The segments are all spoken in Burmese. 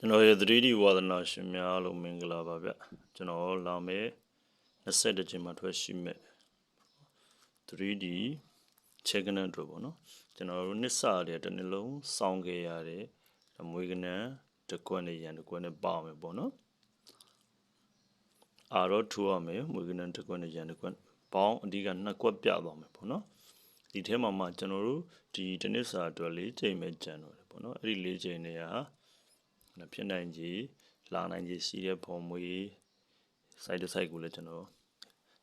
ကျွန်တော်ရဲ့ 3D ဝါသနာရှင်များအားလုံးမင်္ဂလာပါဗျကျွန်တော်လာမယ်20ချိန်မှာထွက်ရှိမဲ့ 3D ချက်ကနန်တို့ပေါ့နော်ကျွန်တော်တို့နှစ်စရတဲ့တစ်နေ့လုံးစောင်းခဲ့ရတဲ့မွေးကနန်တစ်ကွက်နဲ့ရန်တစ်ကွက်နဲ့ပါမယ်ပေါ့နော်အာတော့ထူရမယ်မွေးကနန်တစ်ကွက်နဲ့ရန်တစ်ကွက်ပေါင်းအဓိကနှစ်ကွက်ပြသွားမယ်ပေါ့နော်ဒီထဲမှာမှကျွန်တော်တို့ဒီတစ်နှစ်စာအတွက်၄ချိန်ပဲကျန်တော့တယ်ပေါ့နော်အဲ့ဒီ၄ချိန်တွေက ဖြစ်နိုင်ကြီးလာနိုင်ကြီးရှိတဲ့ပုံမွေ site to site ကိုလည်းကျွန်တော်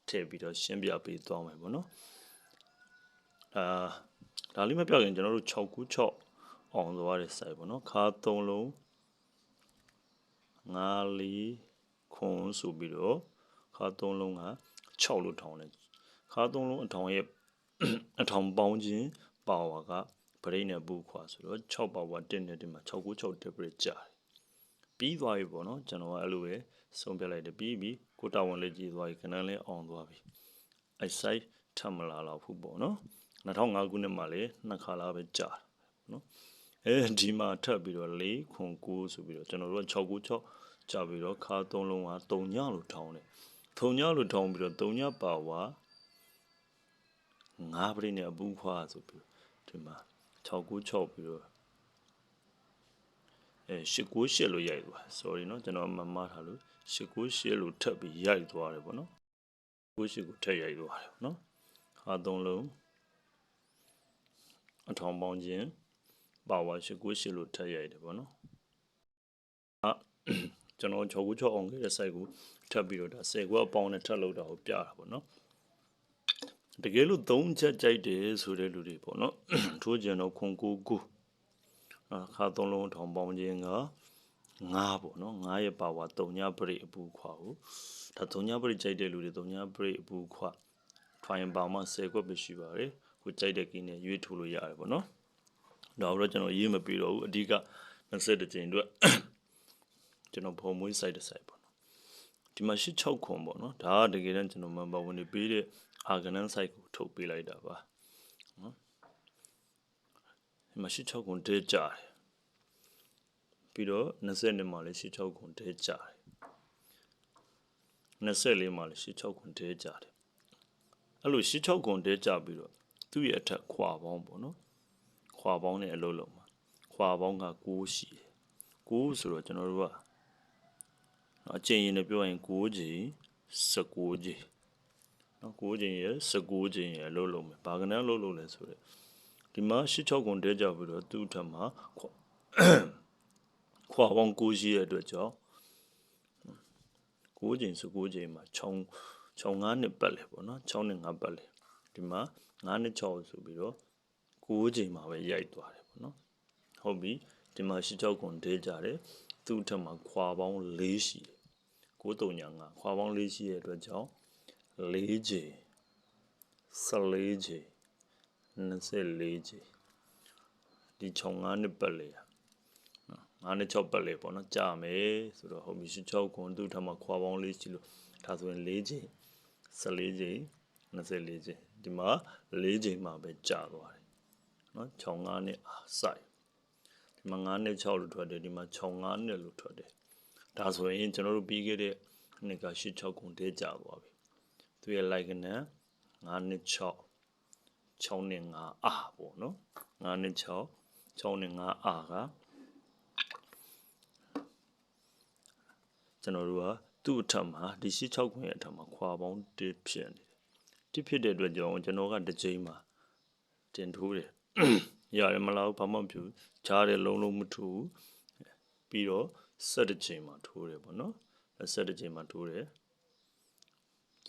ထည့်ပြီးတော့ရှင်းပြပေးသွားမယ်ပေါ့နော်အာဒါလေးမပြောက်ရင်ကျွန်တော်တို့6ခု6အောင်သွားတဲ့ site ပေါ့နော်ခါ3လုံး5လီခွန်ဆိုပြီးတော့ခါ3လုံးက6လို့ထောင်းတယ်ခါ3လုံးအထောင်ရဲ့အထောင်ပေါင်းခြင်းပါဝါကဗရိတ်နဲ့ဘူးခွာဆိုတော့6ပါဝါ1နဲ့ဒီမှာ6ခု6 temperate ကြာတယ် ပြီးသွားပြီပေါ့နော်ကျွန်တော်ကအဲ့လိုပဲဆုံးပြလိုက်တယ်ပြီးပြီကိုတာဝန်လေးကြည့်သွားပြီခဏလေးအောင်သွားပြီအဲ့ site ထပ်မလာတော့ဘူးပေါ့နော်2005ခုနှစ်မှာလေနှစ်ခါလာပဲကြာနော်အဲဒီမှာထပ်ပြီးတော့၄ခွန်9ဆိုပြီးတော့ကျွန်တော်တို့က6ခု6ကြာပြီးတော့ခါ3လုံးက3ညလို့ထောင်းတယ်3ညလို့ထောင်းပြီးတော့3ညပါဝါ9ပြိနဲ့အပူခွာဆိုပြီးဒီမှာ6ခု6ပြီးတော့ အဲ898လို့ရိုက်သွား sorry เนาะကျွန်တော်မမှားထားလို့898လို့ထပ်ပြီးရိုက်သွားတယ်ပေါ့နော်98ကိုထပ်ရိုက်သွားတယ်ပေါ့နော်ခါသုံးလုံးအထောင်ပေါင်းခြင်းပါဝါ898လို့ထပ်ရိုက်တယ်ပေါ့နော်အာကျွန်တော်696အောင်ခဲ့တဲ့ site ကိုထပ်ပြီးတော့ဒါ10ခွက်အပေါင်းနဲ့ထပ်လုပ်တာကိုပြတာပေါ့နော်တကယ်လို့3ချက်ကြိုက်တယ်ဆိုတဲ့လူတွေပေါ့နော်ထိုးကြံတော့ခွန်ကိုကိုအ ခါသုံးလုံးထောင်ပေါင်းခြင်းက9ပေါ့နော်9ရဲ့ပါဝါ3ညပရိအပူခွာကိုဒါ3ညပရိကြိုက်တဲ့လူတွေ3ညပရိအပူခွာဖိုင်ပါမှ10ခွက်ပဲရှိပါတယ်ကိုကြိုက်တဲ့ကိန်းနဲ့ရွေးထိုးလို့ရတယ်ပေါ့နော်ဒါတော့ကျွန်တော်ရေးမပြီးတော့ဘူးအဓိက20ကြိမ်အတွက်ကျွန်တော်ဖုံမွေး site တစ် site ပေါ့နော်ဒီမှာ86ခွန်ပေါ့နော်ဒါကတကယ်တမ်းကျွန်တော် member ဝင်နေပေးတဲ့ arganan site ကိုထုတ်ပေးလိုက်တာပါနော် ဒီမှာ86ခွန်တဲကြတယ်ပြီးတော့20နှစ်မှာလည်း86ခွန်တဲကြတယ်24မှာလည်း86ခွန်တဲကြတယ်အဲ့လို86ခွန်တဲကြပြီးတော့သူ့ရဲ့အထက်ခွာပေါင်းပေါ့နော်ခွာပေါင်းနဲ့အလုပ်လုံးမှာခွာပေါင်းက6ရှိတယ်6ဆိုတော့ကျွန်တော်တို့ကအကျဉ်းရင်းနဲ့ပြောရင်6ချိန်19ချိန်နော်9ချိန်ရယ်19ချိန်ရယ်အလုပ်လုံးမယ်ဘာကနန်းလုပ်လို့လဲဆိုတော့ ဒီမှာ86ခွန်တဲကြပြီးတော့သူ့ထက်မှာခွာပေါင်း9ရှိတဲ့အတွက်ကြောင့်9ချိန်19ချိန်မှာ6 6 5နှစ်ပတ်လေပေါ့နော်6နှစ်5ပတ်လေဒီမှာ9နှစ်6ဆိုပြီးတော့9ချိန်မှာပဲရိုက်သွားတယ်ပေါ့နော်ဟုတ်ပြီဒီမှာ86ခွန်တဲကြတယ်သူ့ထက်မှာခွာပေါင်း4ရှိတယ်9 3ညာ5ခွာပေါင်း4ရှိတဲ့အတွက်ကြောင့်4ချိန်14ချိန် 24ချိန်ဒီခြုံ9နှစ်ပတ်လေ9နှစ်6ပတ်လေပေါ့နော်ကြာမယ်ဆိုတော့ဟုတ်ပြီ16ခွန်သူ့ထမှာခွာပေါင်းလေးရှိလို့ဒါဆိုရင်4ချိန်14ချိန်24ချိန်ဒီမှာ4ချိန်မှပဲကြာသွားတယ်နော်ခြုံ9နှစ်အာစိုက်ဒီမှာ9နှစ်6လို့ထွက်တယ်ဒီမှာခြုံ9နှစ်လို့ထွက်တယ်ဒါဆိုရင်ကျွန်တော်တို့ပြီးခဲ့တဲ့နှစ်က86ခွန်တဲကြာသွားပြီသူရဲ့ like နဲ့9နှစ်6 6နဲ့5အာပေါ့နော်9နဲ့6 6နဲ့5အာကကျွန်တော်တို့ကသူ့အထက်မှာဒီရှိ6ခွင့်အထက်မှာခွာပေါင်း1ဖြစ်နေတယ်1ဖြစ်တဲ့အတွက်ကြောင့်ကျွန်တော်ကတစ်ချိန်မှာတင်ထိုးတယ်ရတယ်မလားဘာမှမဖြစ်ချားတယ်လုံးလုံးမထူပြီးတော့7ချိန်မှာထိုးတယ်ပေါ့နော်7ချိန်မှာထိုးတယ်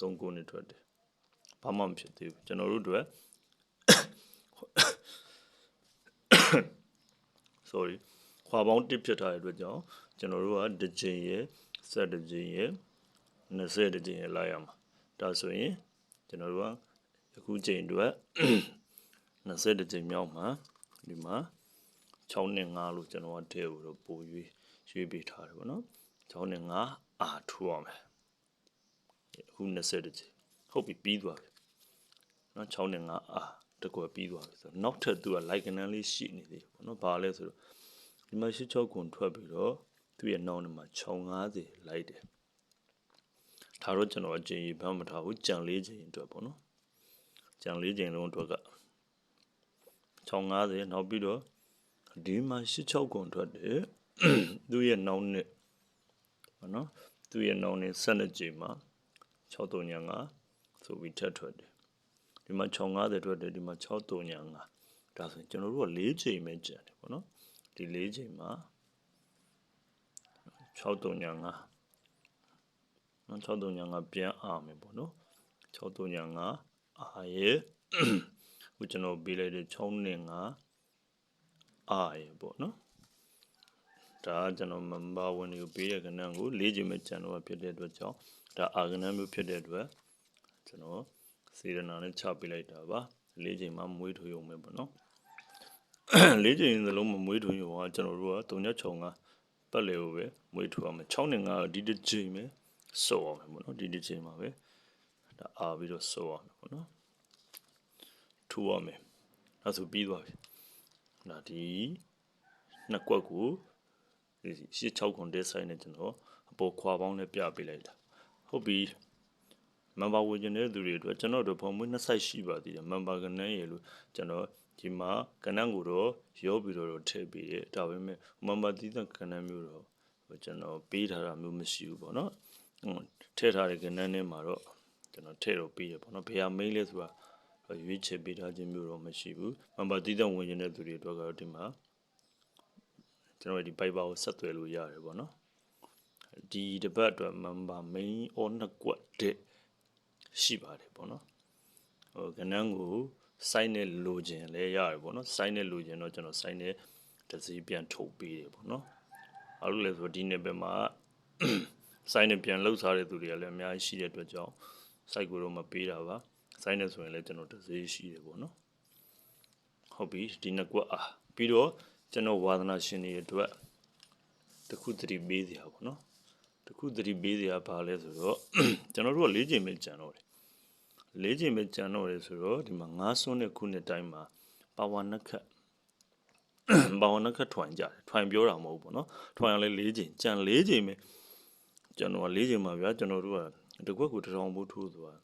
3ခုနဲ့ထွက်တယ်ဘာမှမဖြစ်သေးဘူးကျွန်တော်တို့တို့ sorry ခွာပေါင်းတစ်ဖြစ်ထားတဲ့အတွက်ကြောင့်ကျွန်တော်တို့ကတစ်ချိန်ရယ်ဆက်တစ်ချိန်ရယ်20တစ်ချိန်ရယ်လိုက်ရမှာဒါဆိုရင်ကျွန်တော်တို့ကအခုချိန်အတွက်20တစ်ချိန်မြောက်မှာဒီမှာ6နဲ့5လို့ကျွန်တော်ကထည့်ဖို့တော့ပိုရွေးရွေးပေးထားတယ်ပေါ့နော်6နဲ့5အာထူအောင်မယ်အခု20တစ်ချိန်ဟုတ်ပြီပြီးသွားပြီနော်6နဲ့5အာ တကွယ်ပြီးသွားပြီဆိုတော့နောက်ထပ်သူက like ကနန်းလေးရှိနေသေးပေါ့နော်ဘာလဲဆိုတော့ဒီမှာ86ခွန်ထွက်ပြီးတော့သူ့ရဲ့နှောင်းထဲမှာခြုံ90လိုက်တယ်ဒါတော့ကျွန်တော်အကျဉ်းကြီးဘာမှမထားဘူးကြံလေးချိန်အတွက်ပေါ့နော်ကြံလေးချိန်လုံးအတွက်က650နောက်ပြီးတော့ဒီမှာ86ကွန်ထွက်တယ်သူ့ရဲ့နှောင်းနဲ့ပေါ့နော်သူ့ရဲ့နှောင်းနဲ့12ချိန်မှာ6395ဆိုပြီးထပ်ထွက်တယ် ဒီမှာ650ထွက်တယ်ဒီမှာ6395ဒါဆိုရင်ကျွန်တော်တို့က4ချိန်ပဲကြံတယ်ပေါ့နော်ဒီ4ချိန်မှာ6395နော်6395ပြန်အားမယ်ပေါ့နော်6395အားရဲ့ဟိုကျွန်တော်ပေးလိုက်တဲ့6နဲ့5အားရဲ့ပေါ့နော်ဒါကကျွန်တော်မမဘာဝင်ကိုပေးတဲ့ကဏ္ဍကို၄ချိန်မဲ့ကျန်တော့ဖြစ်တဲ့အတွက်ကြောင့်ဒါအာကဏ္ဍမျိုးဖြစ်တဲ့အတွက်ကျွန်တော် စေရနာနဲ့ချပေးလိုက်တာပါ၄ချိန်မှမွေးထွေးရုံပဲပေါ့နော်၄ချိန်စလုံးမမွေးထွေးရုံကကျွန်တော်တို့က၃ညချုံကပတ်လေကိုပဲမွေးထွေးအောင်မယ်6နဲ့9ဒီတစ်ချိန်ပဲစောအောင်မယ်ပေါ့နော်ဒီတစ်ချိန်မှာပဲဒါအားပြီးတော့စောအောင်မယ်ပေါ့နော်ထူအောင်မယ်ဒါဆိုပြီးသွားပြီဒါဒီနှစ်ကွက်ကိုဒီရှစ်6ခွန်တဲ့ဆိုင်နဲ့ကျွန်တော်အပေါ်ခွာပေါင်းနဲ့ပြပေးလိုက်တာဟုတ်ပြီ မန်ပါဝင်ကျင်တဲ့သူတွေအတွက်ကျွန်တော်တို့ပုံမွေးနှစ်ဆိုင်ရှိပါသေးတယ်မန်ပါကနန်းရလို့ကျွန်တော်ဒီမှာကနန်းကိုတော့ရောပြီးတော့ထည့်ပေးတယ်ဒါပေမဲ့မန်ပါသီးသန့်ကနန်းမျိုးတော့ကျွန်တော်ပေးထားတာမျိုးမရှိဘူးပေါ့နော်ထည့်ထားတဲ့ကနန်းထဲမှာတော့ကျွန်တော်ထည့်တော့ပေးရပေါ့နော်ဘယ်ဟာမိန်းလဲဆိုတာရွေးချယ်ပေးထားခြင်းမျိုးတော့မရှိဘူးမန်ပါသီးသန့်ဝင်ကျင်တဲ့သူတွေအတွက်ကတော့ဒီမှာကျွန်တော်ဒီ Viber ကိုဆက်သွယ်လို့ရတယ်ပေါ့နော်ဒီတပတ်အတွက် member main on နှစ်ကွက်တဲ့ ရှိပါတယ်ပေါ့နော်ဟိုကနန်းကို site နဲ့လိုချင်လဲရတယ်ပေါ့နော် site နဲ့လိုချင်တော့ကျွန်တော် site နဲ့တစ်စီးပြန်ထုတ်ပေးတယ်ပေါ့နော်အဲ့လိုလဲဆိုဒီနေ့ဘက်မှာ site နဲ့ပြန်လှုပ်စားတဲ့သူတွေကလည်းအများကြီးရှိတဲ့အတွက်ကြောင့် site ကိုတော့မပေးတာပါ site နဲ့ဆိုရင်လည်းကျွန်တော်တစ်စီးရှိတယ်ပေါ့နော်ဟုတ်ပြီဒီနှစ်ကွက်အားပြီးတော့ကျွန်တော်ဝါသနာရှင်တွေအတွက်တခုတတိပေးစရာပေါ့နော် တခုတတိပေးစရာဘာလဲဆိုတော့ကျွန်တော်တို့က၄ချိန်ပဲကြံတော့တယ်၄ချိန်ပဲကြံတော့တယ်ဆိုတော့ဒီမှာငါးစွန်းတဲ့ခုနှစ်တိုင်းမှာပါဝါနက်ခတ်ပါဝါနက်ခတ်ထွန်ကြတယ်ထွန်ပြောတာမဟုတ်ဘူးပေါ့နော်ထွန်ရလဲ၄ချိန်ကြံ၄ချိန်ပဲကျွန်တော်က၄ချိန်မှာဗျာကျွန်တော်တို့ကတကွက်ကိုတထောင်ဖို့ထိုးသွား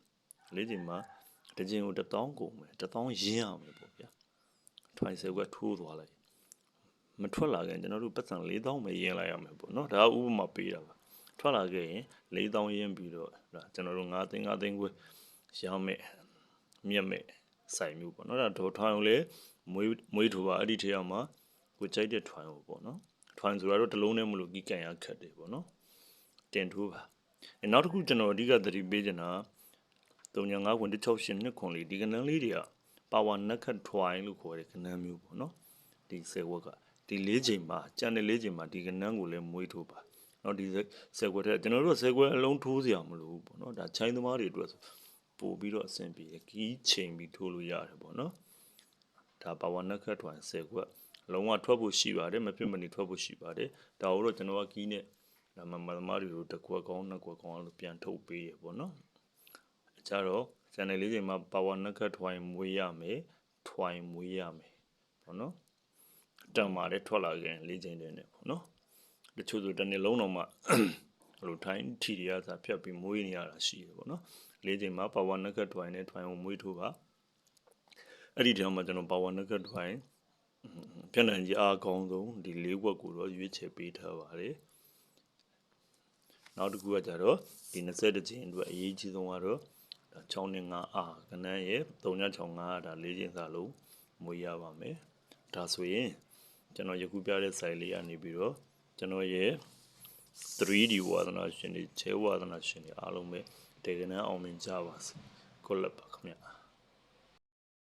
၄ချိန်မှာတစ်ချိန်ကို1000ကုန်မယ်1000ရင်းရမယ်ပေါ့ဗျာထွန်ဆယ်ကွက်ထိုးသွားလိုက်မထွက်လာခင်ကျွန်တော်တို့ပတ်စံ4000ပဲရင်းလိုက်ရမယ်ပေါ့နော်ဒါကဥပမာပေးတာပါ ထွက်လာခဲ့ရင်4000ရင်းပြီးတော့ဒါကျွန်တော်တို့9သိန်း9သိန်းခွဲရောင်းမဲ့မြက်မဲ့စိုင်မျိုးပေါ့နော်ဒါဒေါ်ထွိုင်းကိုလည်းမွေးမွေးထူပါအဲ့ဒီထဲမှာကိုကြိုက်တဲ့ထွိုင်းကိုပေါ့နော်ထွိုင်းဆိုတာတော့တလုံးနဲ့မလို့ကြီးကန်ရခက်တယ်ပေါ့နော်တင်ထိုးပါအဲနောက်တစ်ခုကျွန်တော်အဓိကသတိပေးချင်တာ395ခွန်168နှစ်ခွန်လေးဒီကနန်းလေးတွေကပါဝါနက်ခတ်ထွိုင်းလို့ခေါ်တဲ့ကနန်းမျိုးပေါ့နော်ဒီဆယ်ဝက်ကဒီ၄ချိန်မှာကြံတဲ့၄ချိန်မှာဒီကနန်းကိုလည်းမွေးထိုးပါ နော်ဒီဆယ်ကွက်ထက်ကျွန်တော်တို့ဆယ်ကွက်အလုံးထိုးစရာမလိုဘူးပေါ့နော်ဒါချိုင်းသမားတွေအတွက်ဆိုပို့ပြီးတော့အဆင်ပြေခီးချိန်ပြီးထိုးလို့ရတယ်ပေါ့နော်ဒါပါဝါနက်ခတ်ထွန်ဆယ်ကွက်လုံးဝထွက်ဖို့ရှိပါတယ်မဖြစ်မနေထွက်ဖို့ရှိပါတယ်ဒါတို့တော့ကျွန်တော်ကခီးနဲ့ဒါမှမသမားတွေကိုတစ်ကွက်ကောင်းနှစ်ကွက်ကောင်းလို့ပြန်ထုတ်ပေးရပေါ့နော်ကြတော့ channel လေးချိန်မှာ power nugget ထွိုင်းမွေးရမယ်ထွိုင်းမွေးရမယ်ပေါ့နော်တံမာလည်းထွက်လာခင်လေးချိန်တည်းနဲ့ပေါ့နော် တချို့ဆိုတစ်နေ့လုံးတော့မှဟိုထိုင်းထီရစာဖြတ်ပြီးမွေးနေရတာရှိတယ်ပေါ့နော်လေးချိန်မှာပါဝါနက်ကတ်ထွိုင်းနဲ့ထွိုင်းကိုမွေးထိုးပါအဲ့ဒီတည်းမှာကျွန်တော်ပါဝါနက်ကတ်ထွိုင်းပြန်နိုင်ကြီးအားကောင်းဆုံးဒီလေးဘွက်ကိုတော့ရွေးချယ်ပေးထားပါတယ်နောက်တစ်ခုကကြတော့ဒီ20ချိန်အတွက်အရေးကြီးဆုံးကတော့6နဲ့9အာကနန်းရဲ့365ဒါ၄ချိန်စာလုံးမွေးရပါမယ်ဒါဆိုရင်ကျွန်တော်ယခုပြတဲ့ site လေးကနေပြီးတော့ ကျွန်တော်ရဲ့ 3D ဝါသနာရှင်တွေခြေဝါသနာရှင်တွေအားလုံးပဲတေကနန်းအောင်မြင်ကြပါစေကိုလက်ပါခင်ဗျာ